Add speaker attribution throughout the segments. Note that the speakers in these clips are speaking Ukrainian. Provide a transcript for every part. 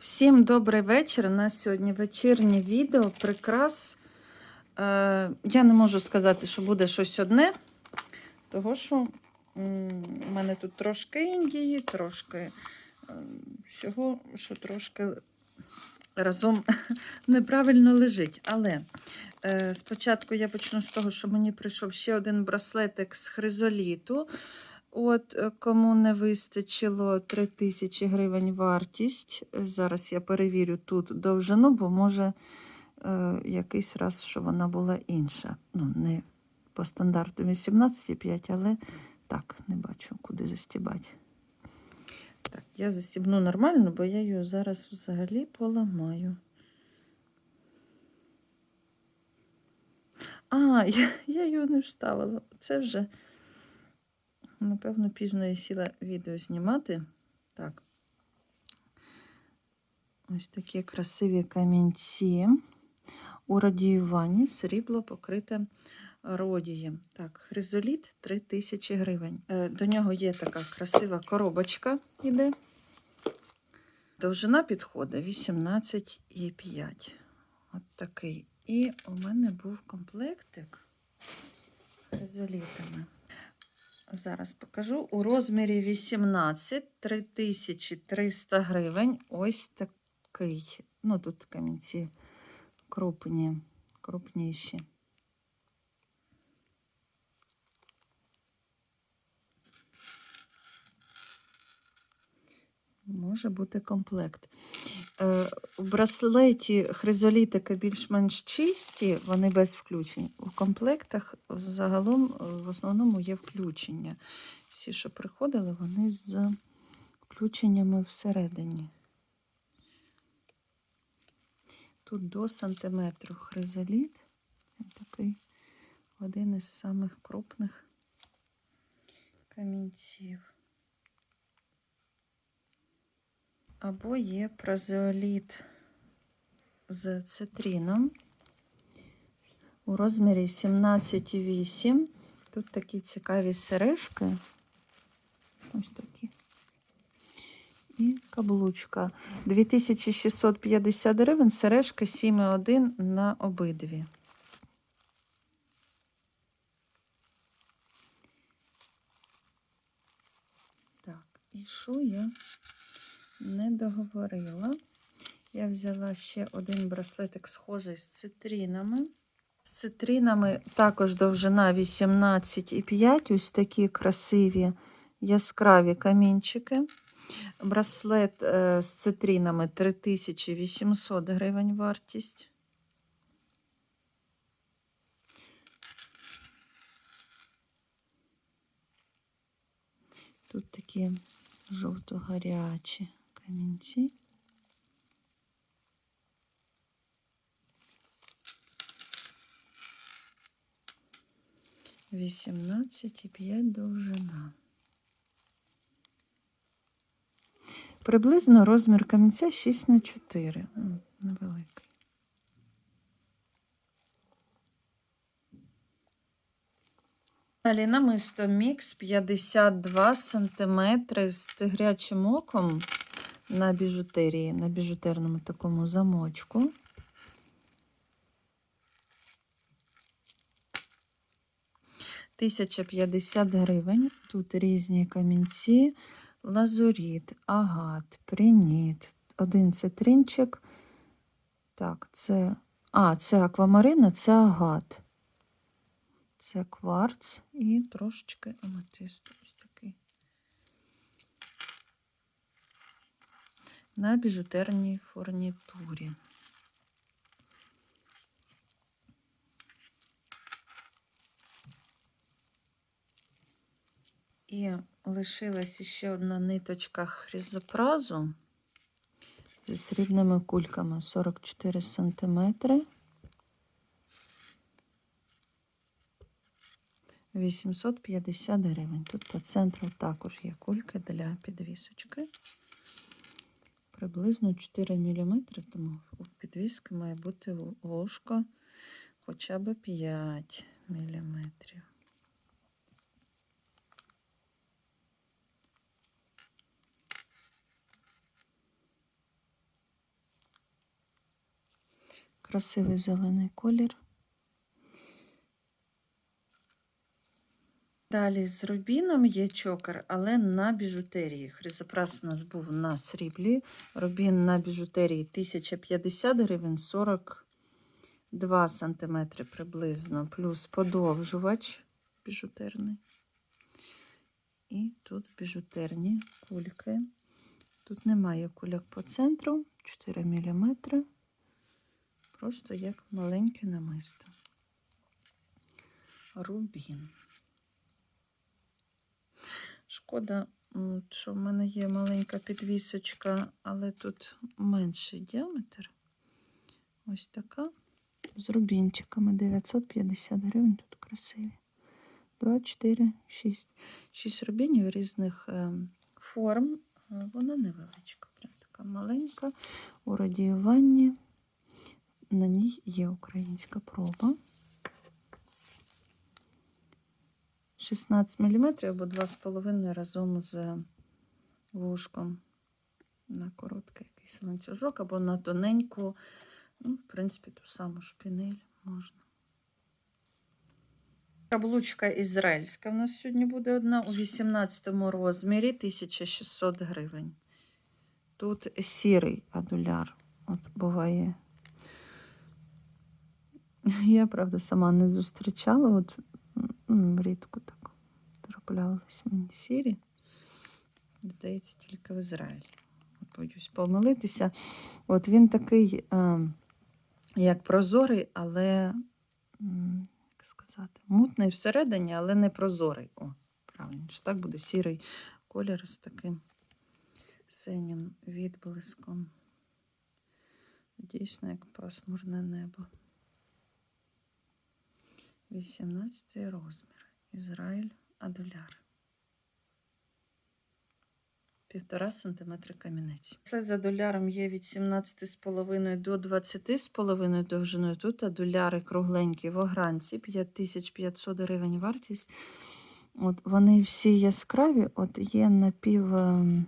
Speaker 1: Всім добрий вечір. У нас сьогодні вечірнє відео. Прикрас. Е, я не можу сказати, що буде щось одне, того що у мене тут трошки Індії, трошки е, всього, що трошки разом неправильно лежить. Але е, спочатку я почну з того, що мені прийшов ще один браслетик з хризоліту. От е, кому не вистачило 3000 гривень вартість. е, Зараз я перевірю тут довжину, бо може е, якийсь раз, що вона була інша. Ну, не по стандарту 18,5, але так, не бачу, куди застібати. Так, я застібну нормально, бо я її зараз взагалі поламаю. А, я, я її не вставила. Це вже. Напевно, пізно я сіла відео знімати. Так. Ось такі красиві камінці. У радіюванні срібло покрите родієм. Так, хризоліт 3000 гривень. Е, До нього є така красива коробочка іде. Довжина підходить 18,5. От такий. І у мене був комплектик з хризолітами. Зараз покажу. У розмірі 18 3300 гривень. Ось такий. Ну, тут камінці крупні, крупніші. Може бути комплект. Е, У браслеті хризолітики більш-менш чисті, вони без включень. У комплектах загалом е, в основному є включення. Всі, що приходили, вони з включеннями всередині. Тут до сантиметру хризоліт. Він такий один із самих крупних камінців. Або є празеоліт з цитріном у розмірі 17,8. Тут такі цікаві сережки. Ось такі. І каблучка. 2650 гривень, сережки 7,1 на обидві. Так, і що я не договорила? Я взяла ще один браслетик, схожий з цитринами. З цитринами також довжина 18,5. Ось такі красиві яскраві камінчики. Браслет е, з цитринами 3800 гривень вартість. Тут такі жовто-гарячі камінці. Вісімнадцять і п'ять довжина. Приблизно розмір камінця 6 на 4. Ну, Невеликий. Далі намисто мікс 52 см з тигрячим оком на біжутерії, на біжутерному такому замочку. Тисяча п'ятдесят гривень. Тут різні камінці, лазуріт, агат, приніт, один цитринчик. Так, це. А, це аквамарина, це агат. Це кварц і трошечки аметисту. Ось такий. На біжутерній фурнітурі. І лишилася ще одна ниточка хризопразу зі срібними кульками 44 сантиметри. 850 гривень. Тут по центру також є кулька для підвісочки приблизно 4 мм, тому у підвіски має бути ложка хоча б 5 мм. Красивий зелений колір. Далі з рубіном є чокер, але на біжутерії. Хризопрас у нас був на сріблі. Рубін на біжутерії 1050 гривень, 42 см приблизно, плюс подовжувач біжутерний. І тут біжутерні кульки. Тут немає кульок по центру, 4 мм. Просто як маленьке намисто. Рубін. Шкода, що в мене є маленька підвісочка, але тут менший діаметр. Ось така. З рубінчиками 950 гривень. Тут красиві. 2, 4, 6. 6 рубінів різних ем, форм. Е, Вона невеличка, прям така маленька. У радіюванні на ній є українська проба. 16 мм або 2,5 разом з вушком на короткий якийсь ланцюжок, або на тоненьку, ну, в принципі, ту саму шпінель можна. Каблучка ізраїльська в нас сьогодні буде одна у 18 розмірі 1600 гривень. Тут сірий адуляр. От буває. Я, правда, сама не зустрічала. От рідко так траплялись мені сірі. Здається, тільки в Ізраїлі. Боюсь помилитися. От він такий, е, як прозорий, але, як сказати, мутний всередині, але не прозорий. О, правильно, так буде сірий колір з таким синім відблиском. Дійсно, як пасмурне небо. 18 розмір. Ізраїль Адуляр. Півтора сантиметра камінець. Це з адуляром є від 17,5 до 20,5 довжиною. Тут адуляри кругленькі в огранці 5500 гривень вартість. От Вони всі яскраві, от є напів ем,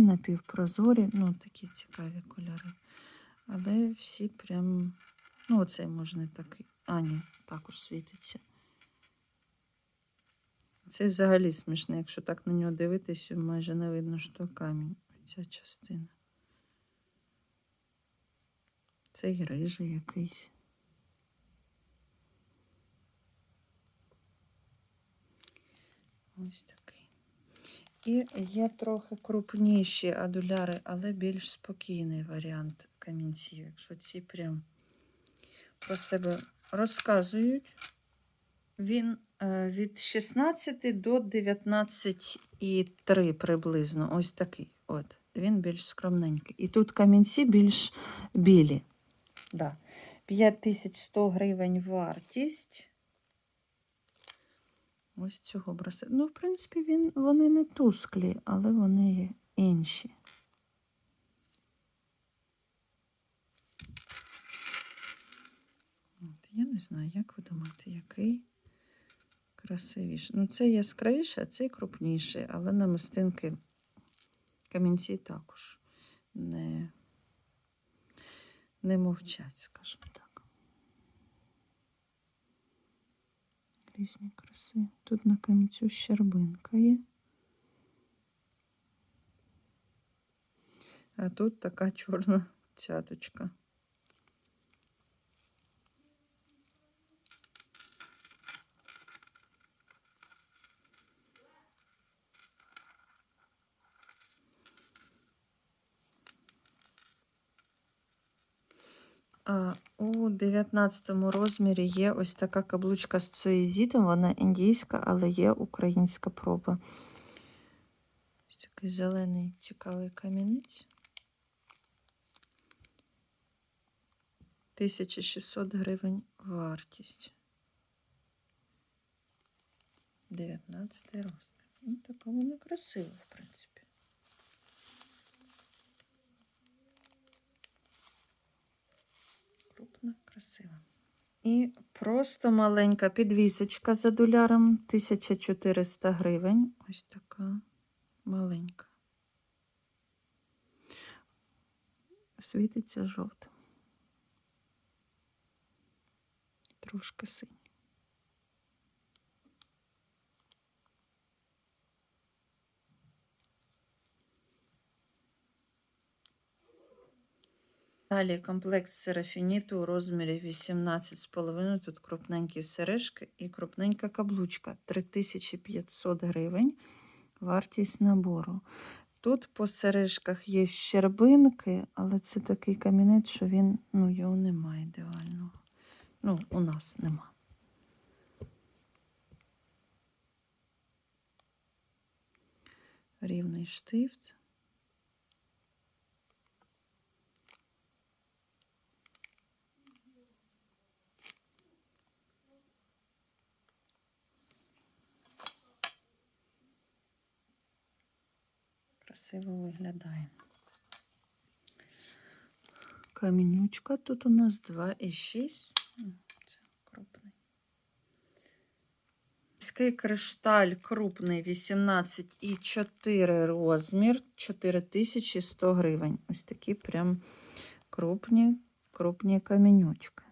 Speaker 1: напівпрозорі, ну такі цікаві кольори. Але всі прям, ну оцей можна такий. А, також світиться. Це взагалі смішно, якщо так на нього дивитись, майже не видно, що камінь. Ця частина. Це і рижий якийсь. Ось такий. І є трохи крупніші адуляри, але більш спокійний варіант камінців. Якщо ці прям про себе розказують. Він е, від 16 до 19,3 приблизно. Ось такий. От. Він більш скромненький. І тут камінці більш білі. Да. 5100 гривень вартість. Ось цього браслету. Ну, в принципі, він, вони не тусклі, але вони інші. От, я не знаю, як ви думаєте, який красивіший. Ну, це яскравіше, а цей крупніший, але намистинки камінці також не, не мовчать, скажімо так. Різні краси. Тут на камінцю щербинка є. А тут така чорна цяточка. У 19 розмірі є ось така каблучка з цоїзітом. Вона індійська, але є українська проба. Ось такий зелений цікавий камінець. 1600 гривень вартість. 19 розмір. Ну, така вона красива, в принципі. красива. І просто маленька підвісочка за доляром 1400 гривень. Ось така маленька. Світиться жовтим. Трошки синій. Далі комплект серафініту у розмірі 18,5. Тут крупненькі сережки і крупненька каблучка. 3500 гривень. Вартість набору. Тут по сережках є щербинки, але це такий камінець, що він, ну, його немає ідеального. Ну, у нас нема. Рівний штифт. Красиво виглядає. Камінючка тут у нас 2,6. Це крупний. Міський кришталь крупний 18,4 розмір, 4100 гривень. Ось такі прям крупні, крупні камінючки.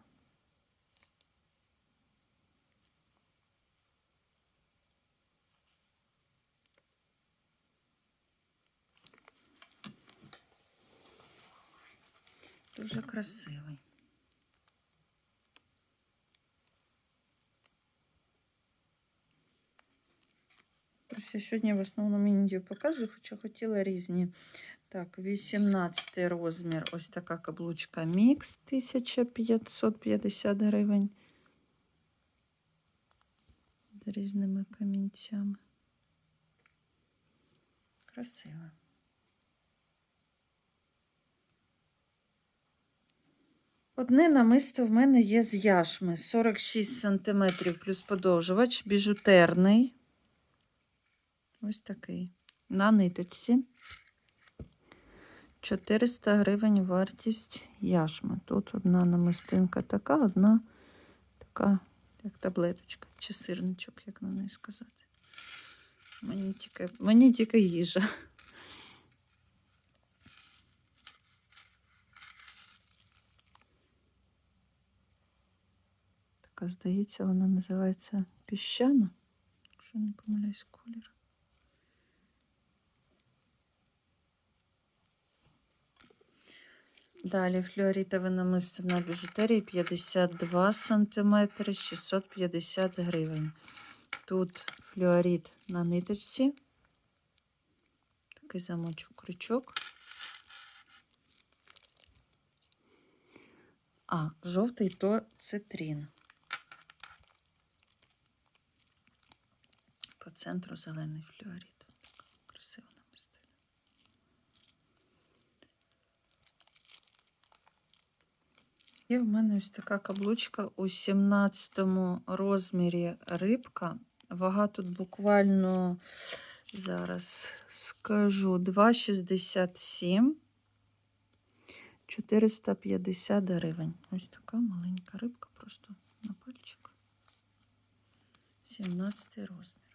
Speaker 1: Дуже красивий. Просто я сьогодні в основному індію показую, хоча хотіла різні. Так, 18 розмір. Ось така каблучка мікс 1550 гривень. З різними камінцями. Красиво. Одне намисто в мене є з яшми 46 см плюс подовжувач, біжутерний. Ось такий. На ниточці. 400 гривень вартість яшми. Тут одна намистинка така, одна така, як таблеточка, чи сирничок, як на неї сказати. Мені тільки, мені тільки їжа. Така, здається, вона називається піщана, якщо не помиляюсь колір. Далі флюорітове намисто на біжутерії 52 см 650 гривень. Тут флюорит на ниточці. Такий замочок крючок. А, жовтий то цитрін. По центру зелений флюорит. Красиво намистина. Є в мене ось така каблучка у 17 розмірі рибка. Вага тут буквально, зараз скажу, 2,67. 450 гривень. Ось така маленька рибка, просто на пальчик. 17 розмір.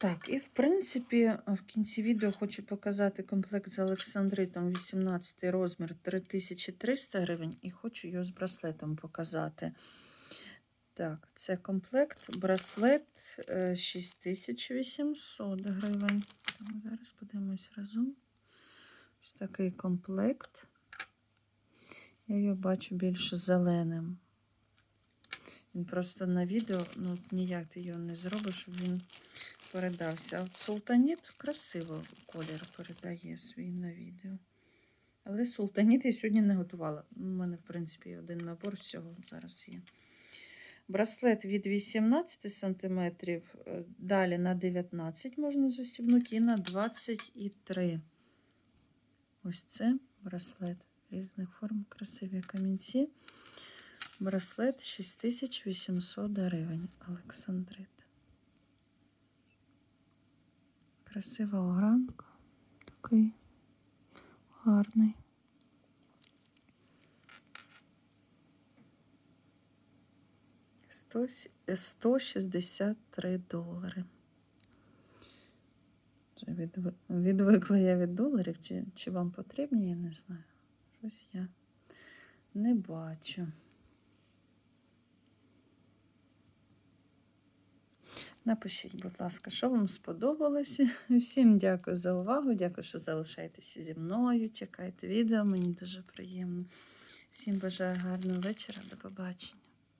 Speaker 1: Так, і в принципі, в кінці відео хочу показати комплект з Олександритом 18 розмір 3300 гривень, і хочу його з браслетом показати. Так, це комплект, браслет е, 6800 гривень. Так, Зараз подивимось разом. Ось такий комплект. Я його бачу більш зеленим. Він просто на відео, ну ніяк ти його не зробиш, щоб він передався. От султаніт красиво колір передає свій на відео. Але султаніт я сьогодні не готувала. У мене, в принципі, один набор всього зараз є. Браслет від 18 см, далі на 19 можна застібнути і на 23. Ось це браслет різних форм, красиві камінці. Браслет 6800 гривень. Олександрит. Красива огранка. Такий гарний. Сто сі- 163 долари. Відв- Відвикла я від доларів, чи, чи вам потрібні, я не знаю. Щось я Не бачу. Напишіть, будь ласка, що вам сподобалося. Всім дякую за увагу. Дякую, що залишаєтеся зі мною. Чекайте відео, мені дуже приємно. Всім бажаю гарного вечора. До побачення.